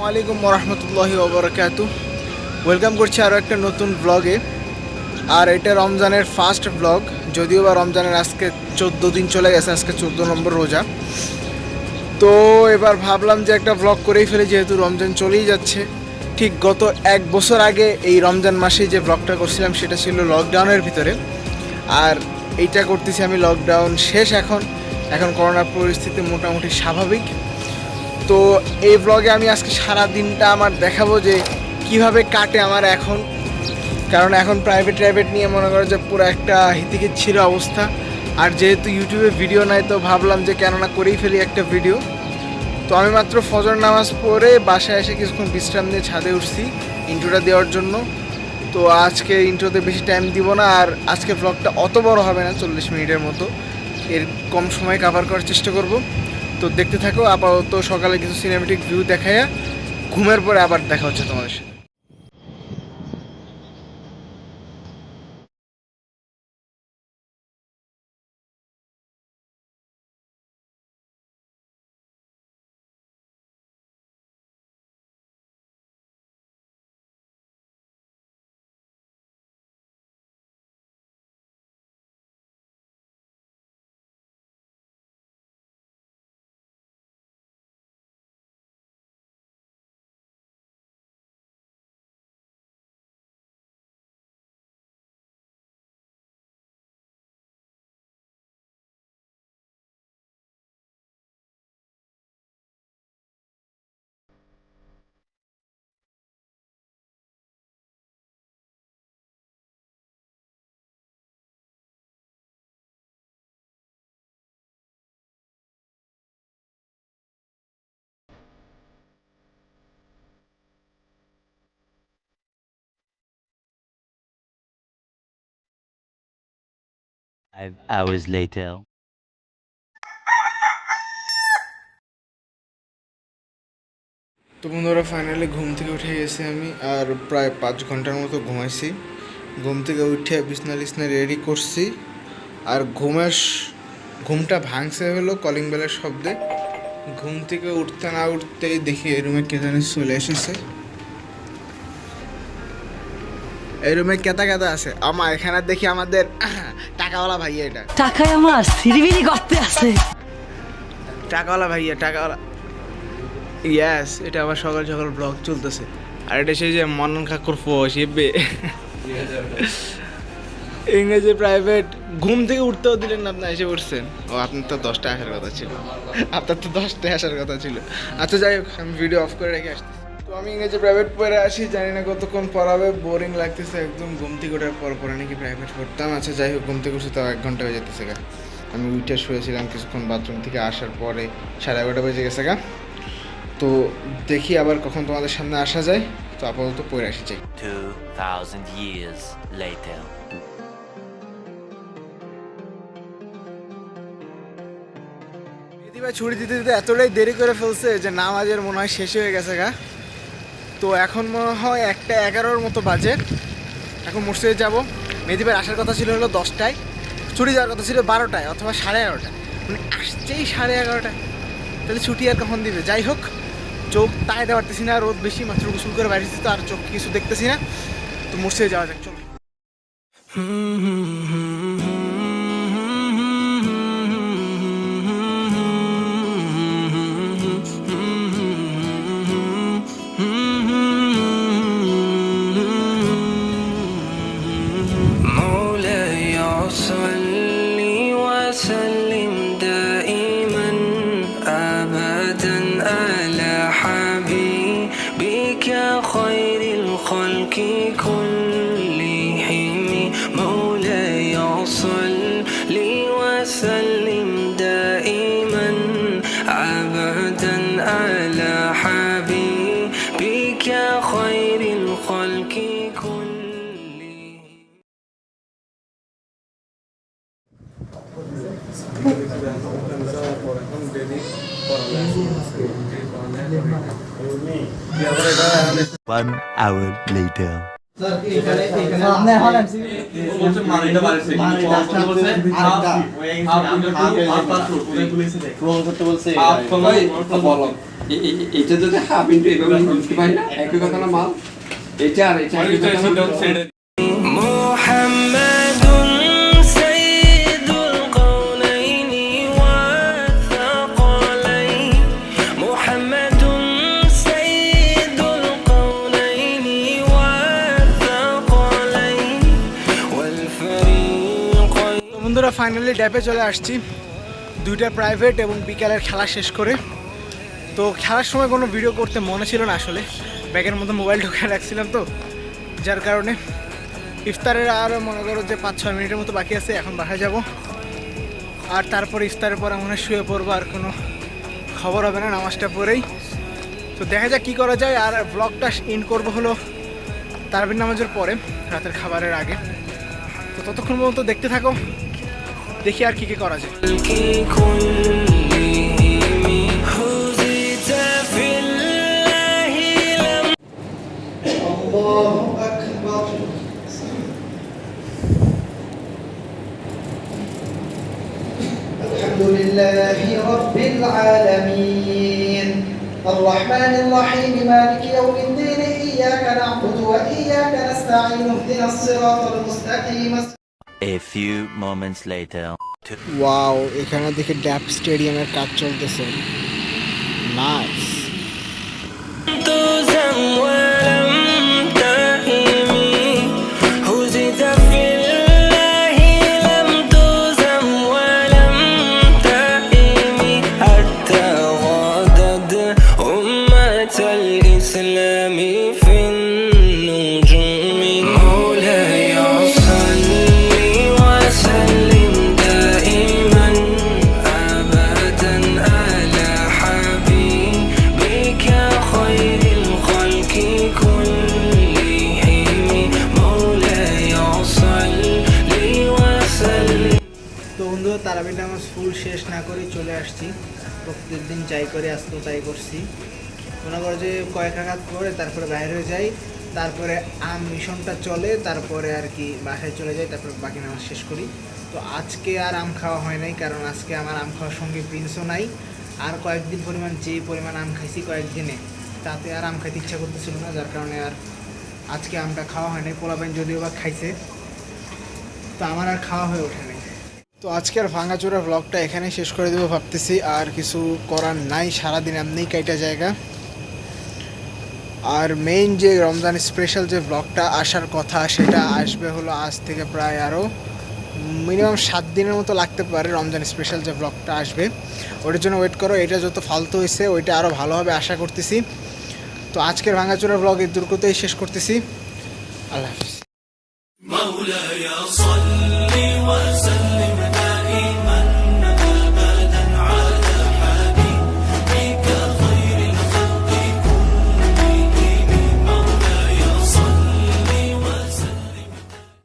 আসসালামু আলাইকুম রহমতুল্লাহি ওবরাকাত ওয়েলকাম করছি আরও একটা নতুন ব্লগে আর এটা রমজানের ফার্স্ট ব্লগ যদিও বা রমজানের আজকে চোদ্দ দিন চলে গেছে, আজকে চোদ্দ নম্বর রোজা। তো এবার ভাবলাম যে একটা ব্লগ করেই ফেলে, যেহেতু রমজান চলেই যাচ্ছে। ঠিক গত এক বছর আগে এই রমজান মাসে যে ব্লগটা করছিলাম, সেটা ছিল লকডাউনের ভিতরে। আর এইটা করতেছি আমি লকডাউন শেষ এখন। এখন করোনার পরিস্থিতি মোটামুটি স্বাভাবিক। তো এই ব্লগে আমি আজকে সারা দিনটা আমার দেখাবো যে কীভাবে কাটে আমার এখন। কারণ এখন প্রাইভেট প্রাইভেট নিয়ে মনে করো যে পুরো একটা হিতিকির ছিল অবস্থা। আর যেহেতু ইউটিউবে ভিডিও নাই, তো ভাবলাম যে কেননা করেই ফেলি একটা ভিডিও তো আমি মাত্র ফজর নামাজ পড়ে বাসায় এসে কিছুক্ষণ বিশ্রাম নিয়ে ছাদে উঠছি ইন্ট্রোটা দেওয়ার জন্য। তো আজকে ইন্ট্রোতে বেশি টাইম দিব না, আর আজকে ব্লগটা অত বড় হবে না, চল্লিশ মিনিটের মতো। এর কম সময় কাভার করার চেষ্টা করব। তো দেখতে থাকো, আপাতত সকালে কিছু সিনেমেটিক ভিউ দেখাইয়া ঘুমের পরে আবার দেখা হচ্ছে তোমাদের সাথে। Five hours later. তো বন্ধুরা ফাইনালি ঘুম থেকে উঠে গেছি আমি, আর প্রায় পাঁচ ঘণ্টার মতো ঘুমাইছি। ঘুম থেকে উঠে বিছনা টিছনা রেডি করছি, আর ঘুমের ঘুমটা ভাঙছে হলো কলিং বেলের শব্দে। ঘুম থেকে উঠতে না উঠতেই দেখি এই রুমে কে জানি চলে এসেছে। এই রুমে কেতা কেতা আছে। আমা, এখানে দেখি আমাদের টাকাওয়ালা ভাইয়া এটা। টাকায় আমার সিরিবিরি করতে আছে। টাকাওয়ালা ভাইয়া টাকাওয়ালা। ইয়াস এটা আবার সকাল সকাল ব্লগ চলতেছে। আর এটা সেই যে মনন কাকুর ফোস ইবে ইংরেজি প্রাইভেট ঘুম থেকে উঠতেও দিলেন না আপনি এসে উঠছেন ও আপনার তো দশটা আসার কথা ছিল। আপনার তো দশটায় আসার কথা ছিল। আচ্ছা যাই হোক আমি ভিডিও অফ করে রেখে আসছি তো আমি ইংরেজি প্রাইভেট পড়ে আসি জানি না কতক্ষণ পড়াবে বোরিং লাগতেছে একদম ঘুম থেকে ওঠার পর পরে নাকি প্রাইভেট পড়তাম। আচ্ছা যাই হোক ঘুম থেকে উঠে তাও এক ঘণ্টা হয়ে যেতেছে গা। আমি উঠে শুয়েছিলাম কিছুক্ষণ বাথরুম থেকে আসার পরে সাড়ে এগারোটা বেজে গেছে গা। তো দেখি আবার কখন তোমাদের সামনে আসা যায়। তো আপাতত পড়ে আসি চাই ছুটি দিতে দিতে এতটাই দেরি করে ফেলছে যে নামাজের মনে হয় শেষ হয়ে গেছে গা। তো এখন মনে হয় একটা এগারোর মতো বাজে। এখন মসজিদে যাব। মেদিবার আসার কথা ছিল হলো দশটায়। ছুটি যাওয়ার কথা ছিল বারোটায় অথবা সাড়ে এগারোটায়। মানে আসছেই সাড়ে এগারোটায়। তাহলে ছুটি আর কখন দিবে? যাই হোক, চোখ তাকাইতে পারতেছি না, রোদ বেশি, মাত্র গোসল করে বাইরে তো আর চোখ কিছু দেখতেছি না। তো মসজিদে যাওয়া যাক, চলো। sun One hour later. এটা যদি হাফ ইন্টু এভাবে বুঝতে পারি না একই কথা না মাল এটা আর এটা আমরা ফাইনালি ড্যাপে চলে আসছি। দুইটা প্রাইভেট এবং বিকালের খেলা শেষ করে। তো খেলার সময় কোনো ভিডিও করতে মনে ছিল না আসলে। ব্যাগের মতো মোবাইল ঢুকে রাখছিলাম তো, যার কারণে ইফতারের আর মনে করো যে পাঁচ, ছয় মিনিটের মতো বাকি আছে, এখন বাসায় যাব। আর তারপর ইফতারের পর মনে শুয়ে পড়ব, আর কোনো খবর হবে না, নামাজটা পরেই তো দেখা যাক কী করা যায়, আর ব্লগটা ইন করব হলো তারবির নামাজের পরে, রাতের খাবারের আগে। তো ততক্ষণ পর্যন্ত দেখতে থাকো। দেখি আর কি কি করা যায় كلهم هزت في الله لم الله أكبر الحمد لله رب العالمين الرحمن الرحيم مالك يوم الدين إياك نعبد وإياك نستعين اهدنا الصراط المستقيم A few moments later. Wow এখানে দেখি ড্যাপ স্টেডিয়ামের কাজ চলতেছে নাইস تزم ولم তারাবির নামাজ ফুল শেষ না করে চলে আসছি। প্রত্যেক দিন যাই করে, আজকেও তাই করছি। মনে করো যে কয়েক আঘাত করে তারপরে বাইরে হয়ে যাই, তারপরে আম মিশনটা চলে, তারপরে আর কি বাসায় চলে যাই, তারপরে বাকি নামাজ শেষ করি। তো আজকে আর আম খাওয়া হয় নাই, কারণ আজকে আমার আম খাওয়ার সঙ্গে প্রিন্সও নাই। আর কয়েকদিন পরিমাণ যে পরিমাণ আম খাইছি কয়েকদিনে, তাতে আর আম খাইতে ইচ্ছা করতেছিল না, যার কারণে আর আজকে আমটা খাওয়া হয় নাই। পোলাপাইন যদিও বা খাইছে, তো আমার আর খাওয়া হয়ে ওঠে নাই তো আজকের ভাঙাচোরা ব্লগটা এখানে শেষ করে দেবো ভাবতেছি, আর কিছু করার নাই, সারাদিন এমনি কাইটা জায়গা। আর মেইন যে রমজান স্পেশাল যে ব্লগটা আসার কথা, সেটা আসবে হলো আজ থেকে প্রায় আরও মিনিমাম সাত দিনের মতো লাগতে পারে রমজান স্পেশাল যে ব্লগটা আসবে। ওটার জন্য ওয়েট করো, এটা যত ফালতু হয়েছে, ওইটা আরও ভালোভাবে আশা করতেছি। তো আজকের ভাঙাচোরা ব্লগ এই দুর্গতেই শেষ করতেছি। আল্লাহ হাফিজ।